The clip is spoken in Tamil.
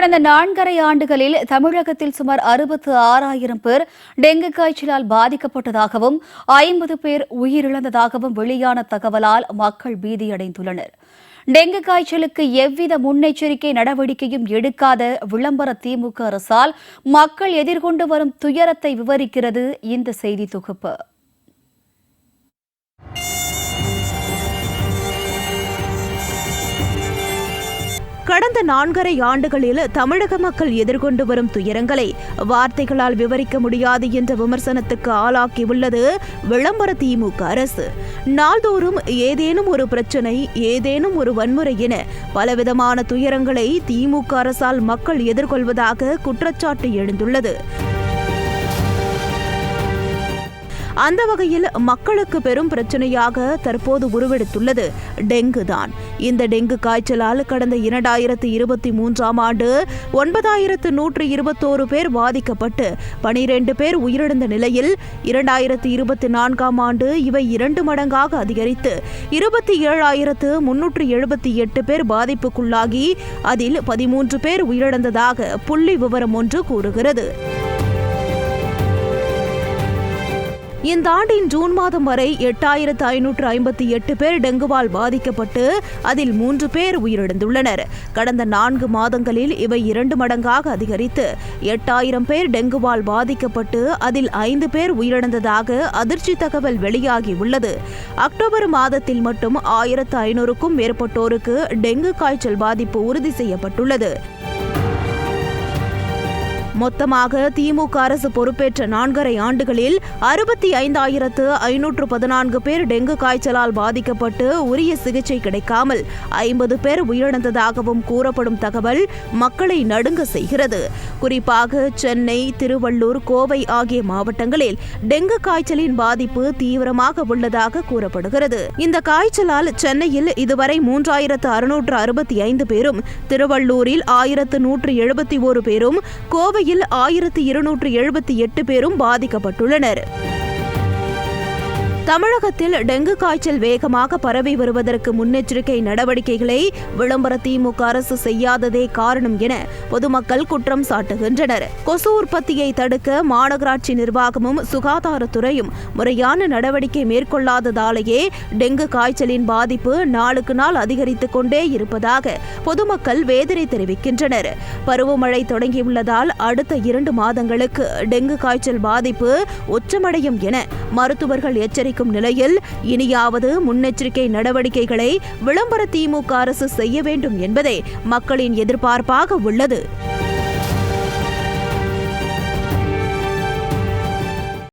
கடந்த நான்கரை ஆண்டுகளில் தமிழகத்தில் சுமார் அறுபத்து ஆறாயிரம் பேர் டெங்கு காய்ச்சலால் பாதிக்கப்பட்டதாகவும் ஐம்பது பேர் உயிரிழந்ததாகவும் வெளியான தகவலால் மக்கள் பீதியடைந்துள்ளனர். டெங்கு காய்ச்சலுக்கு எவ்வித முன்னெச்சரிக்கை நடவடிக்கையும் எடுக்காத விளம்பர திமுக அரசால் மக்கள் எதிர்கொண்டு வரும் துயரத்தை விவரிக்கிறது இந்த செய்தி தொகுப்பு. கடந்த நான்கரை ஆண்டுகளில் தமிழக மக்கள் எதிர்கொண்டு வரும் துயரங்களை வார்த்தைகளால் விவரிக்க முடியாது என்ற விமர்சனத்துக்கு ஆளாக்கியுள்ளது விளம்பர திமுக அரசு. நாள்தோறும் ஏதேனும் ஒரு பிரச்சனை ஏதேனும் ஒரு வன்முறை என பலவிதமான துயரங்களை திமுக அரசால் மக்கள் எதிர்கொள்வதாக குற்றச்சாட்டு எழுந்துள்ளது. அந்த வகையில் மக்களுக்கு பெரும் பிரச்சனையாக தற்போது உருவெடுத்துள்ளது டெங்கு தான் இந்த டெங்கு காய்ச்சலால் கடந்த இரண்டாயிரத்து இருபத்தி மூன்றாம் ஆண்டு ஒன்பதாயிரத்து நூற்று இருபத்தோரு பேர் பாதிக்கப்பட்டு பனிரெண்டு பேர் உயிரிழந்த நிலையில் இரண்டாயிரத்து இருபத்தி நான்காம் ஆண்டு இவை இரண்டு மடங்காக அதிகரித்து இருபத்தி ஏழாயிரத்து முன்னூற்று எழுபத்தி எட்டு பேர் பாதிப்புக்குள்ளாகி அதில் பதிமூன்று பேர் உயிரிழந்ததாக புள்ளி விவரம் ஒன்று கூறுகிறது. இந்த ஆண்டின் ஜூன் மாதம் வரை எட்டாயிரத்து ஐநூற்று ஐம்பத்தி எட்டு பேர் டெங்குவால் பாதிக்கப்பட்டு அதில் மூன்று பேர் உயிரிழந்துள்ளனர். கடந்த நான்கு மாதங்களில் இவை இரண்டு மடங்காக அதிகரித்து எட்டாயிரம் பேர் டெங்குவால் பாதிக்கப்பட்டு அதில் ஐந்து பேர் உயிரிழந்ததாக அதிர்ச்சி தகவல் வெளியாகியுள்ளது அக்டோபர் மாதத்தில் மட்டும் ஆயிரத்து ஐநூறுக்கும் மேற்பட்டோருக்கு டெங்கு காய்ச்சல் பாதிப்பு உறுதி செய்யப்பட்டுள்ளது. மொத்தமாக திமுக அரசு பொறுப்பேற்ற நான்கரை ஆண்டுகளில் அறுபத்தி ஐந்தாயிரத்து ஐநூற்று பதினான்கு பேர் டெங்கு காய்ச்சலால் பாதிக்கப்பட்டு உரிய சிகிச்சை கிடைக்காமல் ஐம்பது பேர் உயிரிழந்ததாகவும் கூறப்படும் தகவல் மக்களை நடுங்க செய்கிறது. குறிப்பாக சென்னை திருவள்ளூர் கோவை ஆகிய மாவட்டங்களில் டெங்கு காய்ச்சலின் பாதிப்பு தீவிரமாக உள்ளதாக கூறப்படுகிறது. இந்த காய்ச்சலால் சென்னையில் இதுவரை மூன்றாயிரத்து அறுநூற்று அறுபத்தி ஐந்து பேரும் திருவள்ளூரில் ஆயிரத்து நூற்று எழுபத்தி ஒரு பேரும் கோவையில் ஆயிரத்தி இருநூற்று எழுபத்தி எட்டு பேரும் பாதிக்கப்பட்டுள்ளனர். தமிழகத்தில் டெங்கு காய்ச்சல் வேகமாக பரவி வருவதற்கு முன்னெச்சரிக்கை நடவடிக்கைகளை விளம்பர திமுக அரசு செய்யாததே காரணம் என பொதுமக்கள் குற்றம் சாட்டுகின்றனர். கொசு உற்பத்தியை தடுக்க மாநகராட்சி நிர்வாகமும் சுகாதாரத்துறையும் முறையான நடவடிக்கை மேற்கொள்ளாததாலேயே டெங்கு காய்ச்சலின் பாதிப்பு நாளுக்கு நாள் அதிகரித்துக் கொண்டே இருப்பதாக பொதுமக்கள் வேதனை தெரிவிக்கின்றனர். பருவமழை தொடங்கியுள்ளதால் அடுத்த இரண்டு மாதங்களுக்கு டெங்கு காய்ச்சல் பாதிப்பு உச்சமடையும் என மருத்துவர்கள் எச்சரிக்கை அதிகரிக்கும் நிலையில் இனியாவது முன்னெச்சரிக்கை நடவடிக்கைகளை விளம்பர திமுக அரசு செய்ய வேண்டும் என்பதே மக்களின் எதிர்பார்ப்பாக உள்ளது.